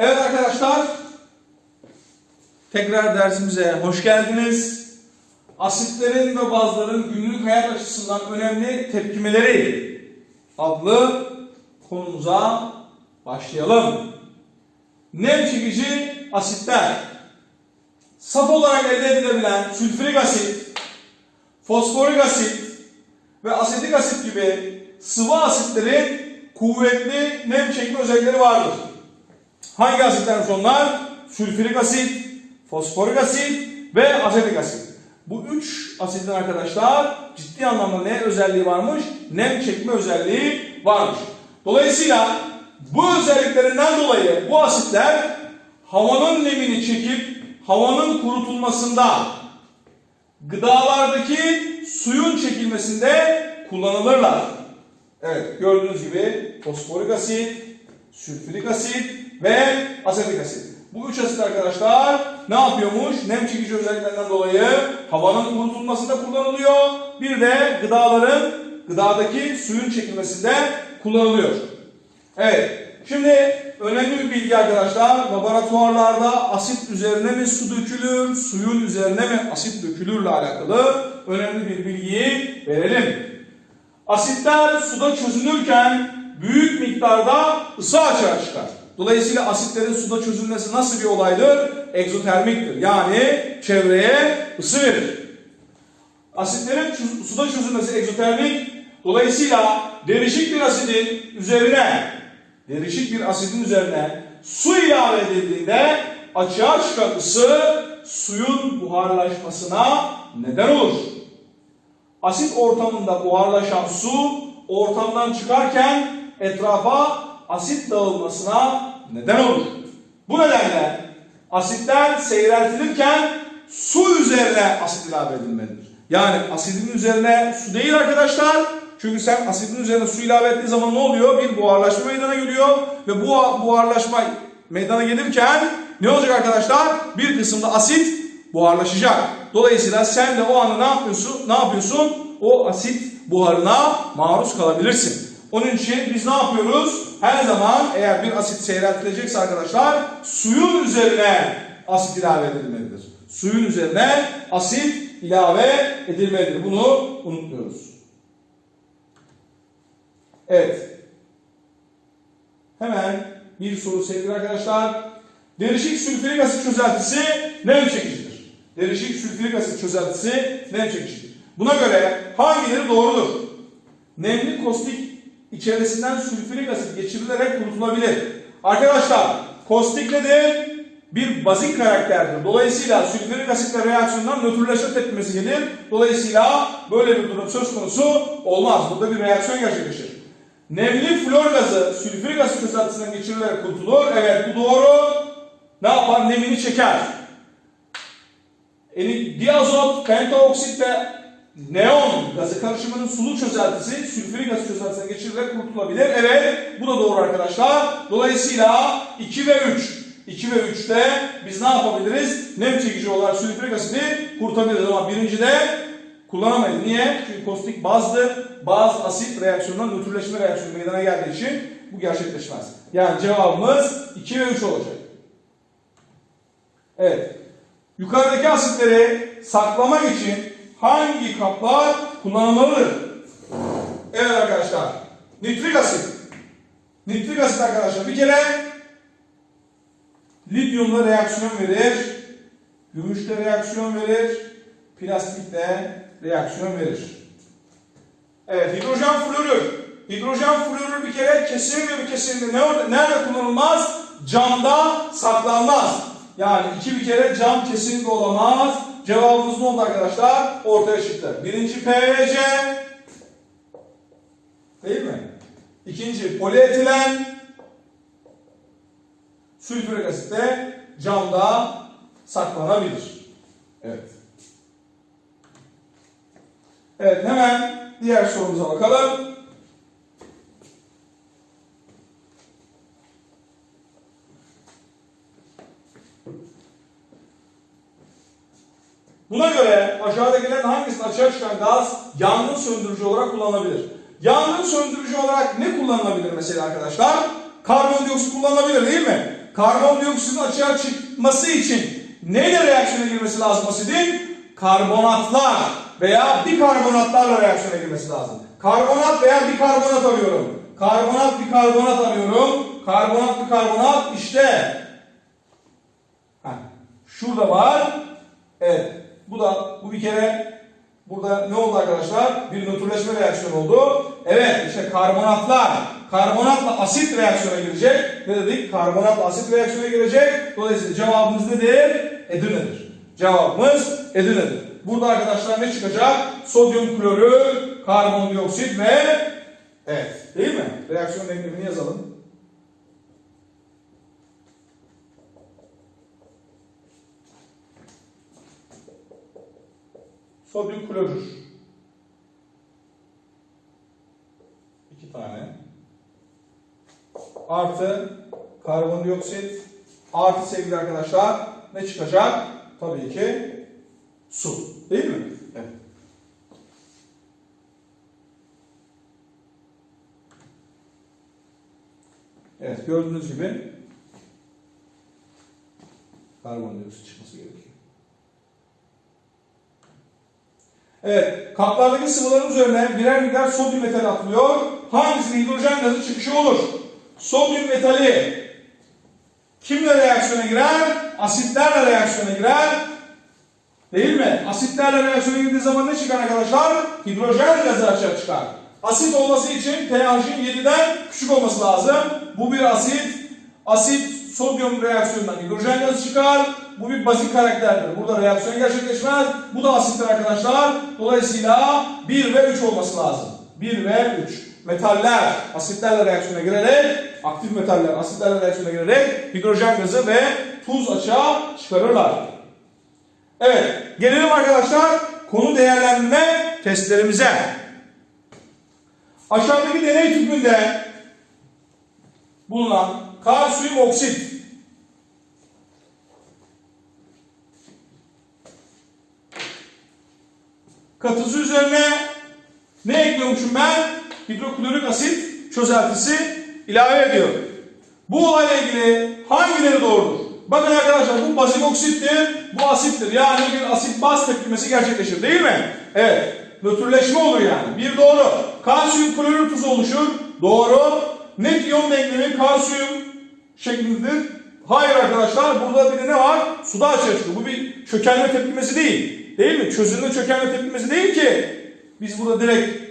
Evet arkadaşlar, tekrar dersimize hoş geldiniz. Asitlerin ve bazların günlük hayat açısından önemli tepkimeleri adlı konumuza başlayalım. Nem çekici asitler. Saf olarak elde edilebilen sülfürik asit, fosforik asit ve asetik asit gibi sıvı asitlerin kuvvetli nem çekme özellikleri vardır. Hangi asitlermiş onlar? Sülfürik asit, fosforik asit ve asetik asit. Bu üç asitin arkadaşlar ciddi anlamda ne özelliği varmış? Nem çekme özelliği varmış. Dolayısıyla bu özelliklerinden dolayı bu asitler havanın nemini çekip havanın kurutulmasında gıdalardaki suyun çekilmesinde kullanılırlar. Evet gördüğünüz gibi fosforik asit, sülfürik asit ve asetik asit. Bu üç asit arkadaşlar ne yapıyormuş? Nem çekici özelliklerinden dolayı havanın kurutulmasında kullanılıyor. Bir de gıdaların gıdadaki suyun çekilmesinde kullanılıyor. Evet. Şimdi önemli bir bilgi arkadaşlar. Laboratuvarlarda asit üzerine mi su dökülür, suyun üzerine mi asit dökülürle alakalı önemli bir bilgiyi verelim. Asitler suda çözünürken büyük miktarda ısı açığa çıkar. Dolayısıyla asitlerin suda çözülmesi nasıl bir olaydır? Egzotermiktir. Yani çevreye ısı verir. Asitlerin suda çözülmesi egzotermik. Dolayısıyla derişik bir asidin üzerine derişik bir asidin üzerine su ilave edildiğinde açığa çıkan ısı suyun buharlaşmasına neden olur. Asit ortamında buharlaşan su ortamdan çıkarken etrafa asit dağılmasına neden olur. Bu nedenle asitler seyreltilirken su üzerine asit ilave edilmelidir. Yani asidin üzerine su değil arkadaşlar. Çünkü sen asidin üzerine su ilave ettiği zaman ne oluyor? Bir buharlaşma meydana geliyor ve bu buharlaşma meydana gelirken ne olacak arkadaşlar? Bir kısımda asit buharlaşacak. Dolayısıyla sen de o anda ne yapıyorsun? Ne yapıyorsun? O asit buharına maruz kalabilirsin. Onun için biz ne yapıyoruz? Her zaman eğer bir asit seyreltilecekse arkadaşlar suyun üzerine asit ilave edilmelidir. Suyun üzerine asit ilave edilmelidir. Bunu unutmuyoruz. Evet. Hemen bir soru sevgili arkadaşlar. Derişik sülfürik asit çözeltisi nem çekicidir. Derişik sülfürik asit çözeltisi nem çekicidir. Buna göre hangileri doğrudur? Nemli kostik içerisinden sülfürik asit geçirilerek kurutulabilir. Arkadaşlar kostik nedir? Bir bazik karakterdir. Dolayısıyla sülfürik asitle reaksiyondan nötrleşme tepkimesi gelir. Dolayısıyla böyle bir durum söz konusu olmaz. Burada bir reaksiyon gerçekleşir. Nemli flor gazı sülfürik asit çözeltisinden geçirilerek kurtulur. Evet bu doğru. Ne yapar? Nemini çeker. Yani diazot, pentaoksit ve neon gazı karışımının sulu çözeltisi sülfürik asit çözeltisine geçirilerek kurtulabilir. Evet bu da doğru arkadaşlar. Dolayısıyla 2 ve 3. 2 ve 3'te biz ne yapabiliriz? Nem çekici olarak sülfürik asiti kurtabiliriz ama birincide kullanamayız. Niye? Çünkü kostik bazdır. Baz asit reaksiyonundan nötrleşme reaksiyonu meydana geldiği için bu gerçekleşmez. Yani cevabımız 2 ve 3 olacak. Evet. Yukarıdaki asitleri saklamak için hangi kaplar kullanılmalıdır? Evet arkadaşlar. Nitrik asit. Nitrik asit arkadaşlar bir kere lityumla reaksiyon verir. Gümüşle reaksiyon verir. Plastikle reaksiyon verir. Evet hidrojen florür. Hidrojen florür bir kere kesinlikle bir kesinlikle nerede, nerede kullanılmaz? Camda saklanmaz. Yani iki bir kere cam kesinlikle olamaz. Cevabımız ne oldu arkadaşlar? Ortaya çıktı. Birinci PVC. Değil mi? İkinci polietilen. Sülfürik asit de camda saklanabilir. Evet. Evet hemen diğer sorumuza bakalım. Buna göre aşağıdakilerin hangisinin açığa çıkan gaz yangın söndürücü olarak kullanılabilir? Yangın söndürücü olarak ne kullanılabilir mesela arkadaşlar? Karbondioksit kullanılabilir değil mi? karbondioksitin açığa çıkması için neyle reaksiyona girmesi lazım asidin? Karbonatlar veya bikarbonatlarla reaksiyona girmesi lazım. Karbonat veya bikarbonat arıyorum. Karbonat bikarbonat arıyorum. Karbonat bikarbonat işte. Heh, Şurada var. Evet. Bu da bu bir kere burada ne oldu arkadaşlar? Bir nötrleşme reaksiyonu oldu. Evet işte karbonatlar karbonatla asit reaksiyona girecek. Ne dedik? Karbonatla asit reaksiyona girecek. Dolayısıyla cevabımız nedir? Edirne'dir. Cevabımız Edirne'dir. Burada arkadaşlar ne çıkacak? Sodyum klorür, karbondioksit ve evet değil mi? Reaksiyon denklemini yazalım. Sodyum klorür. İki tane. Artı karbondioksit. Artı sevgili arkadaşlar ne çıkacak? Tabii ki su. Değil mi? Evet. Evet gördüğünüz gibi karbondioksit çıkması gerekiyor. Evet, kaplardaki sıvıların üzerine birer miktar sodyum metali atılıyor. Hangisinin hidrojen gazı çıkışı olur? Sodyum metali kimle reaksiyona girer? Asitlerle reaksiyona girer. Değil mi? Asitlerle reaksiyona girdiği zaman ne çıkar arkadaşlar? Hidrojen gazı açığa çıkar. Asit olması için pH'in 7'den küçük olması lazım. Bu bir asit. Asit sodyum reaksiyonundan hidrojen gazı çıkar. Bu bir bazik karakterdir. Burada reaksiyon gerçekleşmez. Bu da asittir arkadaşlar. Dolayısıyla 1 ve 3 olması lazım. 1 ve 3. Metaller asitlerle reaksiyona girerek, aktif metaller asitlerle reaksiyona girerek hidrojen gazı ve tuz açığa çıkarırlar. Evet, gelelim arkadaşlar konu değerlendirme testlerimize. Aşağıdaki deney tüpünde bulunan kalsiyum oksit katısı üzerine ne ekliyormuşum ben? Hidroklorik asit çözeltisi ilave ediyorum. Bu olayla ilgili hangileri doğrudur? Bakın arkadaşlar bu bazik oksittir, bu asittir. Yani bir asit baz tepkimesi gerçekleşir değil mi? Evet. Nötrleşme olur yani. Bir doğru. Kalsiyum klorür tuzu oluşur. Doğru. Net iyon denklemi kalsiyum şeklindedir. Hayır arkadaşlar burada bir de ne var? Suda açığa çıkıyor. Bu bir çökelme tepkimesi değil. Değil mi? Çözünme çökelme tepkimesi değil ki. Biz burada direkt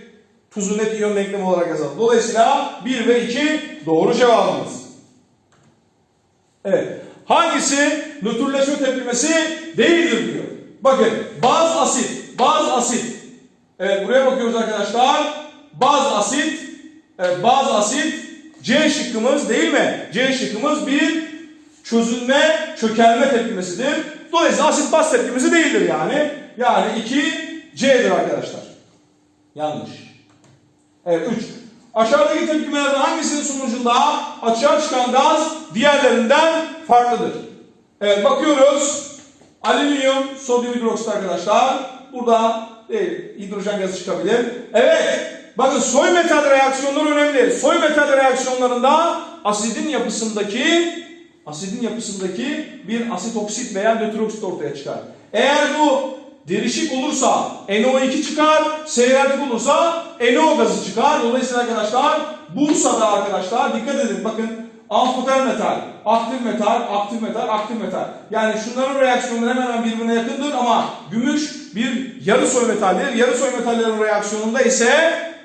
tuzu net iyon denklemi olarak yazalım. Dolayısıyla 1 ve 2 doğru cevabımız. Evet. Hangisi nötrleşme tepkimesi değildir diyor. Bakın baz asit, baz asit. Evet buraya bakıyoruz arkadaşlar. Baz asit, evet, baz asit C şıkkımız değil mi? C şıkkımız bir çözülme, çökelme tepkimesidir. Dolayısıyla asit baz tepkimesi değildir yani. Yani 2 C'dir arkadaşlar. Yanlış. Evet 3. Aşağıdaki tepkimelerden hangisinin sonucunda açığa çıkan gaz diğerlerinden farklıdır? Evet bakıyoruz. Alüminyum, sodyum hidroksit arkadaşlar. Burada değil, hidrojen gazı çıkabilir. Evet. Bakın soy metal reaksiyonları önemli. Soy metal reaksiyonlarında asidin yapısındaki asidin yapısındaki bir asit oksit veya nötroksit ortaya çıkar. Eğer bu derişik olursa NO2 çıkar, seyreltik olursa NO gazı çıkar. Dolayısıyla arkadaşlar Bursa'da arkadaşlar dikkat edin bakın amfoter metal, aktif metal, aktif metal, aktif metal. Yani şunların reaksiyonları hemen hemen birbirine yakındır ama gümüş bir yarı soy metaldir. Yarı soy metallerin reaksiyonunda ise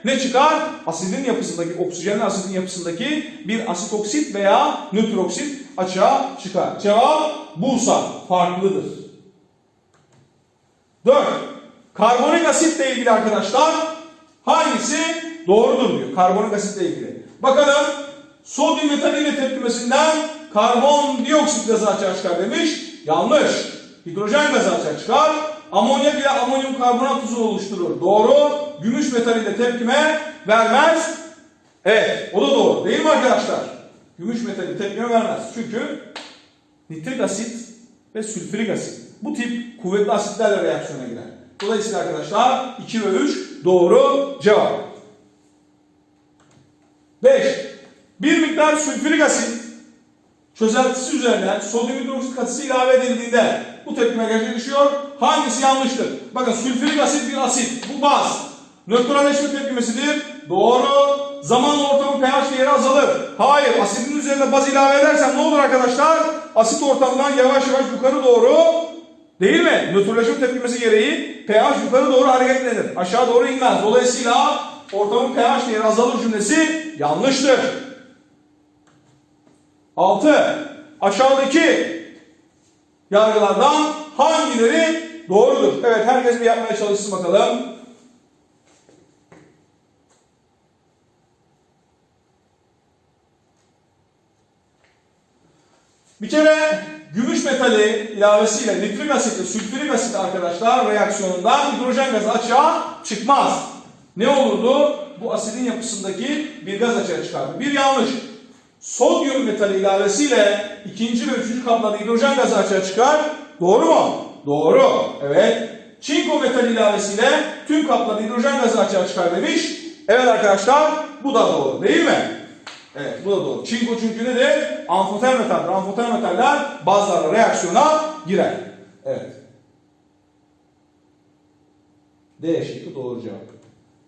ne çıkar? Asidin yapısındaki, oksijenli asidin yapısındaki bir asit oksit veya nötr oksit açığa çıkar. Cevap Bursa farklıdır. 4. Karbonik asitle ilgili arkadaşlar hangisi doğrudur diyor. Karbonik asitle ilgili. Bakalım sodyum metaliyle tepkimesinden karbondioksit gazı açığa çıkar demiş. Yanlış. Hidrojen gazı açığa çıkar. Amonyak ile amonyum karbonat tuzu oluşturur. Doğru. Gümüş metaliyle tepkime vermez. Evet, o da doğru. Değil mi arkadaşlar? Gümüş metali tepkime vermez. Çünkü nitrik asit ve sülfürik asit. Bu tip kuvvetli asitlerle reaksiyona girer. Dolayısıyla arkadaşlar 2 ve 3 doğru cevap. 5. Bir miktar sülfürik asit çözeltisi üzerine sodyum hidroksit katısı ilave edildiğinde bu tepkime gerçekleşiyor. Hangisi yanlıştır? Bakın sülfürik asit bir asit. Bu baz. Nötralleşme tepkimesidir. Doğru. Zamanla ortamın pH değeri azalır. Hayır. Asidin üzerine baz ilave edersem ne olur arkadaşlar? Asit ortamdan yavaş yavaş yukarı doğru değil mi? Nötrleşme tepkimesi gereği pH yukarı doğru hareketlenir. Aşağı doğru inmez. Dolayısıyla ortamın pH değeri azalır cümlesi yanlıştır. 6. Aşağıdaki yargılardan hangileri doğrudur? Evet herkes bir yapmaya çalışsın bakalım. Bir kere gümüş metali ilavesiyle nitrik asit ve sülfürik asit arkadaşlar reaksiyonundan hidrojen gazı açığa çıkmaz. Ne olurdu? Bu asidin yapısındaki bir gaz açığa çıkardı. Bir yanlış. Sodyum metali ilavesiyle ikinci ve üçüncü kaplarda hidrojen gazı açığa çıkar. Doğru mu? Doğru. Evet. Çinko metali ilavesiyle tüm kaplarda hidrojen gazı açığa çıkar demiş. Evet arkadaşlar bu da doğru değil mi? Evet bu da doğru. Çinko çünkü nedir? Amfoter metaldir. Amfoter metaller bazılarla reaksiyona girer. Evet. D şıkkı doğru cevap.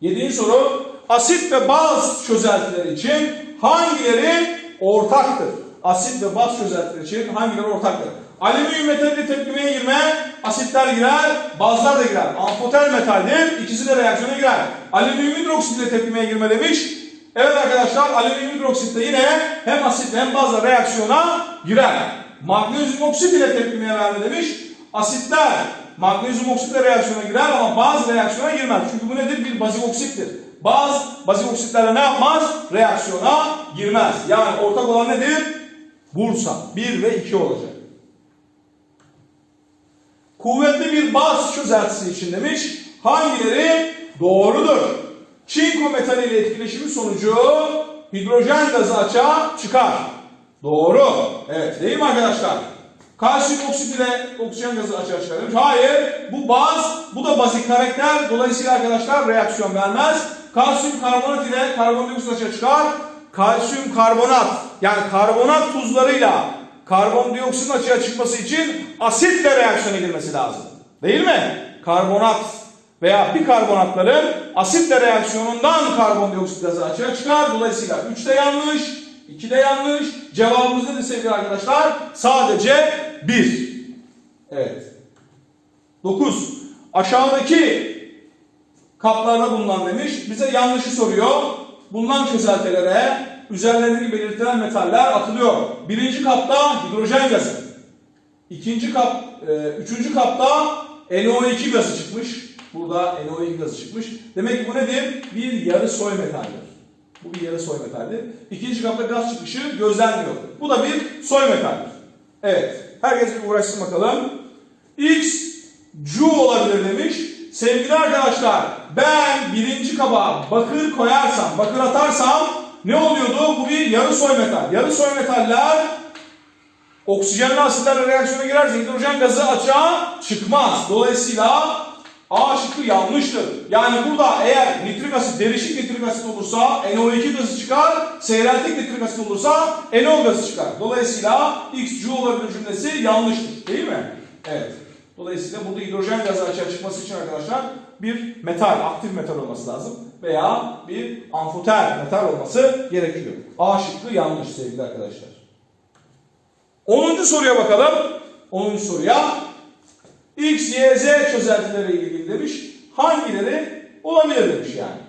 Yedinci soru. Asit ve baz çözeltileri için hangileri ortaktır? Asit ve baz çözeltileri için hangileri ortaktır? Alüminyum metali tepkimeye girme, asitler girer, bazlar da girer. Amfoter metaldir, ikisi de reaksiyona girer. Alüminyum hidroksit ile tepkimeye girme demiş. Evet arkadaşlar, alüminyum hidroksit de yine hem asitle hem bazla reaksiyona girer. Magnezyum oksit ile tepkimeye verme demiş. Asitler magnezyum oksitle reaksiyona girer ama baz reaksiyona girmez. Çünkü bu nedir? Bir bazik oksittir. Baz, bazik oksitlerle ne yapmaz? Reaksiyona girmez. Yani ortak olan nedir? Bursa. 1 ve 2 olacak. Kuvvetli bir baz çözeltisi için demiş. Hangileri doğrudur? Çinko metali ile etkileşimi sonucu hidrojen gazı açığa çıkar. Doğru. Evet değil mi arkadaşlar? Kalsiyum oksit ile oksijen gazı açığa çıkar. Hayır. Bu baz, bu da bazik karakter. Dolayısıyla arkadaşlar reaksiyon vermez. Kalsiyum karbonat ile karbondioksit açığa çıkar. Kalsiyum karbonat yani karbonat tuzlarıyla karbondioksitin açığa çıkması için asitle reaksiyona girmesi lazım. Değil mi? Karbonat veya bikarbonatların asitle reaksiyonundan karbondioksit gazı açığa çıkar. Dolayısıyla 3 de yanlış, 2 de yanlış. Cevabımız nedir sevgili arkadaşlar? Sadece 1. Evet. 9. Aşağıdaki kaplarda bulunan demiş. Bize yanlışı soruyor. Bulunan çözeltilere üzerlerindeki belirtilen metaller atılıyor. Birinci kapta hidrojen gazı. İkinci kap, e, üçüncü kapta NO2 gazı çıkmış. Burada NO2 gazı çıkmış. Demek ki bu nedir? Bir yarı soy metaldir. Bu bir yarı soy metaldir. İkinci kapta gaz çıkışı gözlenmiyor. Bu da bir soy metaldir. Evet. Herkes bir uğraşsın bakalım. X Cu olabilir demiş. Sevgili arkadaşlar ben birinci kaba bakır koyarsam, bakır atarsam ne oluyordu? Bu bir yarı soy metal. Yarı soy metaller oksijenli asitlerle reaksiyona girerse hidrojen gazı açığa çıkmaz. Dolayısıyla A şıkkı yanlıştır. Yani burada eğer nitrik asit, derişik nitrik asit olursa NO2 gazı çıkar, seyreltik nitrik asit olursa NO gazı çıkar. Dolayısıyla XC olabilir cümlesi yanlıştır. Değil mi? Evet. Dolayısıyla burada hidrojen gazı açığa çıkması için arkadaşlar bir metal, aktif metal olması lazım. Veya bir amfoter metal olması gerekiyor. A şıkkı yanlış sevgili arkadaşlar. 10. soruya bakalım. 10. soruya X, Y, Z çözeltileri ilgili demiş. Hangileri olabilir demiş yani.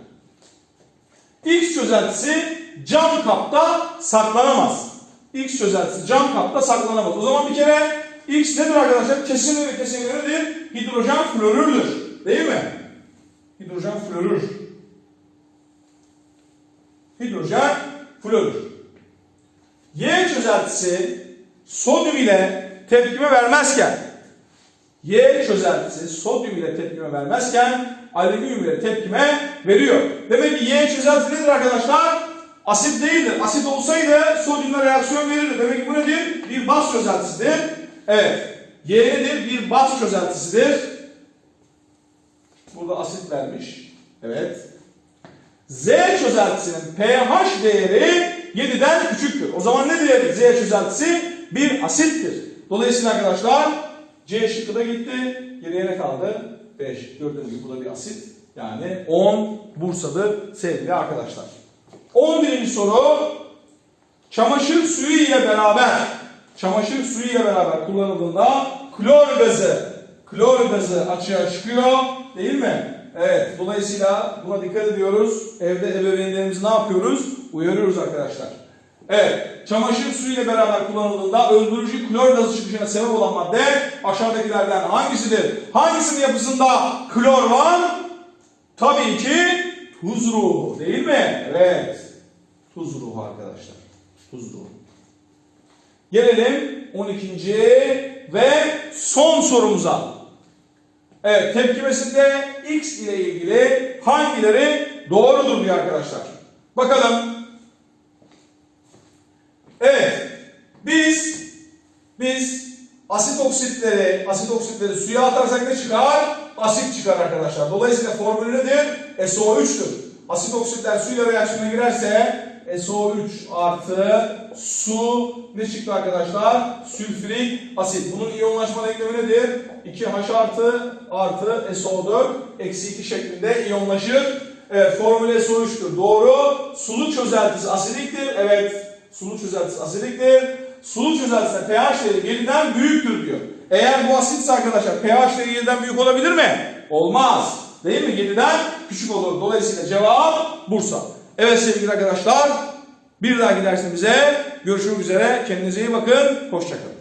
X çözeltisi cam kapta saklanamaz. X çözeltisi cam kapta saklanamaz. O zaman bir kere X nedir arkadaşlar? Kesin ve kesin nedir? Hidrojen florürdür. Değil mi? Hidrojen florür. Hidrojen florür. Y çözeltisi sodyum ile tepkime vermezken Y çözeltisi sodyum ile tepkime vermezken alüminyum ile tepkime veriyor. Demek ki Y çözeltisi nedir arkadaşlar? Asit değildir. Asit olsaydı sodyumla reaksiyon verirdi. Demek ki bu nedir? Bir baz çözeltisidir. Evet. Y nedir? Bir baz çözeltisidir. Burada asit vermiş. Evet. Z çözeltisinin pH değeri 7'den küçüktür. O zaman ne diyelim? Z çözeltisi bir asittir. Dolayısıyla arkadaşlar C şıkkı da gitti. Geriye ne kaldı? 5. Gördüğünüz gibi bu da bir asit. Yani 10 Bursa'dır sevgili arkadaşlar. 11. soru çamaşır suyu ile beraber çamaşır suyu ile beraber kullanıldığında klor gazı klor gazı açığa çıkıyor değil mi? Evet. Dolayısıyla buna dikkat ediyoruz. Evde ebeveynlerimizi ne yapıyoruz? Uyarıyoruz arkadaşlar. Evet. Çamaşır suyu ile beraber kullanıldığında öldürücü klor gazı çıkışına sebep olan madde aşağıdakilerden hangisidir? Hangisinin yapısında klor var? Tabii ki tuz ruhu değil mi? Evet. Tuz ruhu arkadaşlar. Tuz ruhu. Gelelim 12. ve son sorumuza. Evet tepkimesinde x ile ilgili hangileri doğrudur diyor arkadaşlar. Bakalım. Evet. Biz biz asit oksitleri asit oksitleri suya atarsak ne çıkar? Asit çıkar arkadaşlar. Dolayısıyla formülü nedir? SO3'tür. Asit oksitler suyla reaksiyona girerse SO3 artı su ne çıktı arkadaşlar? Sülfürik asit. Bunun iyonlaşma denklemi nedir? 2H artı artı SO4 eksi 2 şeklinde iyonlaşır. Evet formülü SO3'tür. Doğru. Sulu çözeltisi asidiktir. Evet. Sulu çözeltisi asidiktir. Sulu çözeltisinde pH değeri 7'den büyüktür diyor. Eğer bu asitse arkadaşlar pH değeri 7'den büyük olabilir mi? Olmaz. Değil mi? 7'den küçük olur. Dolayısıyla cevap Bursa. Evet sevgili arkadaşlar bir dahaki dersimize görüşmek üzere. Kendinize iyi bakın. Hoşçakalın.